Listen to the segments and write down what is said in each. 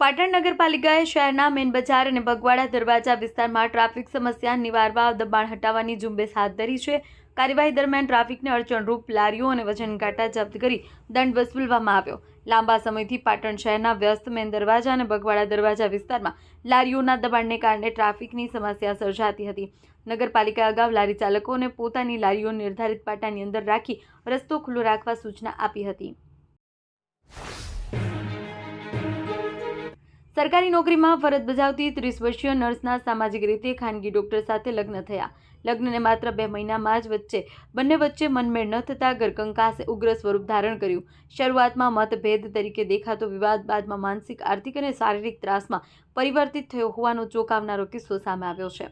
પાટણ નગરપાલિકાએ શહેરના મેન બજાર અને બગવાડા દરવાજા વિસ્તારમાં ટ્રાફિક સમસ્યા નિવારવા દબાણ હટાવવાની ઝુંબેશ હાથ ધરી છે. કાર્યવાહી દરમિયાન ટ્રાફિકને અડચણરૂપ લારીઓ અને વજનકાંટા જપ્ત કરી દંડ વસૂલવામાં આવ્યો. લાંબા સમયથી પાટણ શહેરના વ્યસ્ત મેન દરવાજા અને બગવાડા દરવાજા વિસ્તારમાં લારીઓના દબાણને કારણે ટ્રાફિકની સમસ્યા સર્જાતી હતી. નગરપાલિકા અગાઉ લારી ચાલકોને પોતાની લારીઓ નિર્ધારિત પાટાની અંદર રાખી રસ્તો ખુલ્લો રાખવા સૂચના આપી હતી. સરકારી નોકરીમાં ફરજ બજાવતી ત્રીસ વર્ષીય નર્સના સામાજિક રીતે ખાનગી ડોક્ટર સાથે લગ્ન થયા. લગ્નને માત્ર બે મહિનામાં જ વચ્ચે, બંને વચ્ચે મનમેળ ન થતાં ગરકંકાસે ઉગ્ર સ્વરૂપ ધારણ કર્યું. શરૂઆતમાં મતભેદ તરીકે દેખાતો વિવાદ બાદમાં માનસિક, આર્થિક અને શારીરિક ત્રાસમાં પરિવર્તિત થયો હોવાનો ચોંકાવનારો કિસ્સો સામે આવ્યો છે.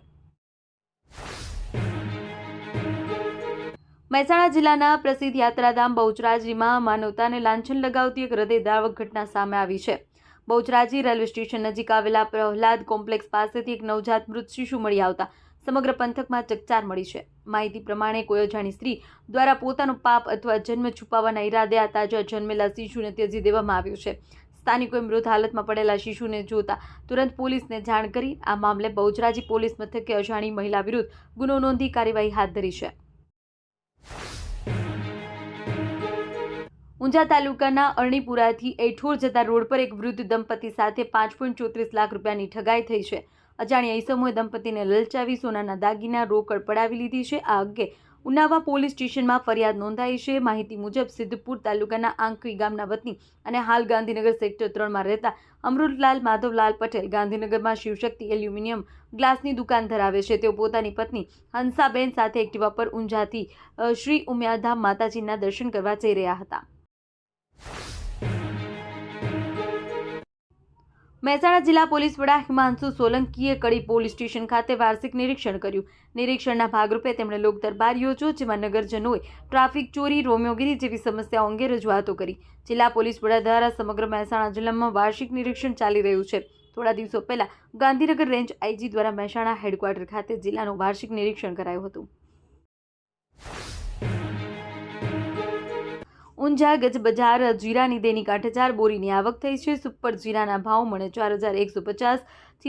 મહેસાણા જિલ્લાના પ્રસિદ્ધ યાત્રાધામ બહુચરાજીમાં માનવતાને લાંછન લગાવતી એક હૃદયદ્રાવક ઘટના સામે આવી છે. બહુચરાજી રેલવે સ્ટેશન નજીક આવેલા પ્રહલાદ કોમ્પ્લેક્સ પાસેથી એક નવજાત મૃત શિશુ મળી આવતા સમગ્ર પંથકમાં ચકચાર મળી છે. માહિતી પ્રમાણે કોઈ અજાણી સ્ત્રી દ્વારા પોતાનો પાપ અથવા જન્મ છુપાવવાના ઈરાદે આ તાજા જન્મેલા શિશુને ત્યજી દેવામાં આવ્યું છે. સ્થાનિકોએ મૃત હાલતમાં પડેલા શિશુને જોતા તુરંત પોલીસને જાણ કરી આ મામલે બહુચરાજી પોલીસ મથકે અજાણી મહિલા વિરુદ્ધ ગુનો નોંધી કાર્યવાહી હાથ ધરી છે. ઊંઝા તાલુકાના અરણીપુરાથી એઠોર જતા રોડ પર એક વૃદ્ધ દંપતી સાથે પાંચ પોઈન્ટ ચોત્રીસ લાખ રૂપિયાની ઠગાઈ થઈ છે. અજાણ્યા ઈસમોએ દંપતીને લલચાવી સોનાના દાગીના, રોકડ પડાવી લીધી છે. આ અંગે ઉનાવા પોલીસ સ્ટેશનમાં ફરિયાદ નોંધાઈ છે. માહિતી મુજબ સિદ્ધપુર તાલુકાના આંકવી ગામના વતની અને હાલ ગાંધીનગર સેક્ટર ત્રણમાં રહેતા અમૃતલાલ માધવલાલ પટેલ ગાંધીનગરમાં શિવશક્તિ એલ્યુમિનિયમ ગ્લાસની દુકાન ધરાવે છે. તેઓ પોતાની પત્ની હંસાબેન સાથે એક્ટિવા પર ઊંઝાથી શ્રી ઉમિયાધામ માતાજીના દર્શન કરવા જઈ રહ્યા હતા. મહેસાણા જિલ્લા પોલીસ વડા હિમાંશુ સોલંકીએ કડી પોલીસ સ્ટેશન ખાતે વાર્ષિક નિરીક્ષણ કર્યું. નિરીક્ષણના ભાગરૂપે તેમણે લોક દરબાર યોજ્યો, જેમાં નગરજનોએ ટ્રાફિક ચોરી, રોમિયોગીરી જેવી સમસ્યાઓ અંગે રજૂઆતો કરી. જિલ્લા પોલીસ વડા દ્વારા સમગ્ર મહેસાણા જિલ્લામાં વાર્ષિક નિરીક્ષણ ચાલી રહ્યું છે. થોડા દિવસો પહેલા ગાંધીનગર રેન્જ આઈજી દ્વારા મહેસાણા હેડક્વાર્ટર ખાતે જિલ્લાનું વાર્ષિક નિરીક્ષણ કરાયું હતું. ઊંઝા ગજ બજાર જીરાની દૈનિક આઠ હજાર બોરીની આવક થઈ છે. સુપર જીરાના ભાવ મણે ચાર હજાર એકસો પચાસ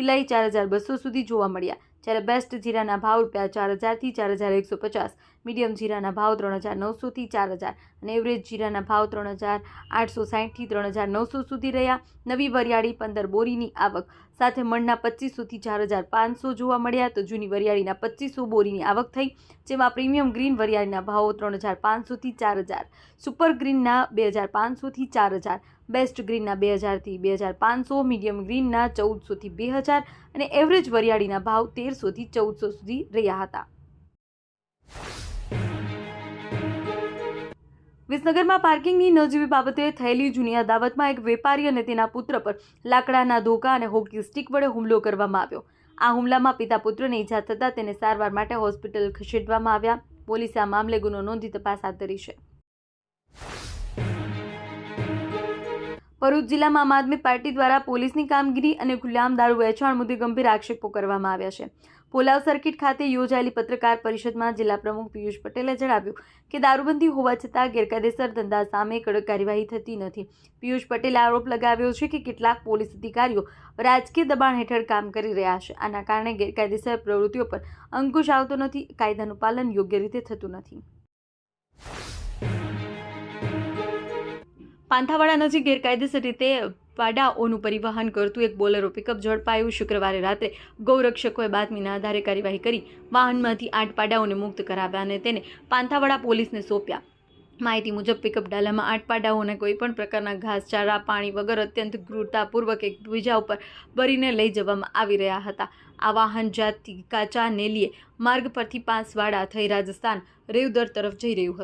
લઈ ચાર હજાર બસો સુધી જોવા મળ્યા. જ્યારે બેસ્ટ જીરાના ભાવ રૂપિયા ચાર હજારથી ચાર હજાર એકસો પચાસ મીડિયમ જીરાના ભાવ ત્રણ હજાર નવસોથી ચાર હજાર અને એવરેજ જીરાના ભાવ ત્રણ હજાર આઠસો સાહીઠથી ત્રણ હજાર નવસો સુધી રહ્યા. નવી વરિયાળી પંદર બોરીની આવક. સાથે મણના પચીસોથી ચાર હજાર પાંચસો જોવા મળ્યા તો જૂની વરિયાળીના પચીસો બોરીની આવક થઈ, જેમાં પ્રીમિયમ ગ્રીન વરિયાળીના ભાવો ત્રણ હજાર પાંચસોથી ચાર હજાર, સુપર ગ્રીનના બે હજાર પાંચસોથી ચાર હજાર, બેસ્ટ ગ્રીનના બે હજારથી બે હજાર પાંચસો, મીડિયમ ગ્રીનના ચૌદસોથી બે હજાર અને એવરેજ વરિયાળીના ભાવ તેરસોથી ચૌદસો સુધી રહ્યા હતા. વિસનગરમાં પાર્કિંગની નજીવી બાબતે થયેલી જૂની અદાવતમાં એક વેપારી અને તેના પુત્ર પર લાકડાના ધોકા અને હોકી સ્ટિક વડે હુમલો કરવામાં આવ્યો. આ હુમલામાં પિતા પુત્રને ઈજા થતાં તેને સારવાર માટે હોસ્પિટલ ખસેડવામાં આવ્યા. પોલીસે આ મામલે ગુનો નોંધી તપાસ હાથ ધરી છે. ભરૂચ જિલ્લામાં આમ આદમી પાર્ટી દ્વારા પોલીસની કામગીરી અને ખુલ્લામ દારૂ વેચાણ મુદ્દે ગંભીર આક્ષેપો કરવામાં આવ્યા છે. પોલાવ સર્કિટ ખાતે યોજાયેલી પત્રકાર પરિષદમાં જિલ્લા પ્રમુખ પિયુષ પટેલે જણાવ્યું કે દારૂબંધી હોવા છતાં ગેરકાયદેસર ધંધા સામે કડક કાર્યવાહી થતી નથી. પિયુષ પટેલે આરોપ લગાવ્યો છે કે કેટલાક પોલીસ અધિકારીઓ રાજકીય દબાણ હેઠળ કામ કરી રહ્યા છે. આના કારણે ગેરકાયદેસર પ્રવૃત્તિઓ પર અંકુશ આવતો નથી. કાયદાનું પાલન યોગ્ય રીતે થતું નથી. પાંથાવાડા નજીક ગેરકાયદેસર રીતે પાડાઓનું પરિવહન કરતું એક બોલેરો પિકઅપ ઝડપાયું. શુક્રવારે રાત્રે ગૌરક્ષકોએ બાતમીના આધારે કાર્યવાહી કરી વાહનમાંથી આઠ પાડાઓને મુક્ત કરાવ્યા અને તેને પાંથાવાડા પોલીસને સોંપ્યા. માહિતી મુજબ પિકઅપ ડાલામાં આઠ પાડાઓને કોઈપણ પ્રકારના ઘાસચારા પાણી વગર અત્યંત ક્રૂરતાપૂર્વક એક બીજા ઉપર ભરીને લઈ જવામાં આવી રહ્યા હતા. આ વાહન જાતથી કાચા નેલીએ માર્ગ પરથી પાંસવાડા થઈ રાજસ્થાન, રેવદર તરફ જઈ રહ્યું હતું.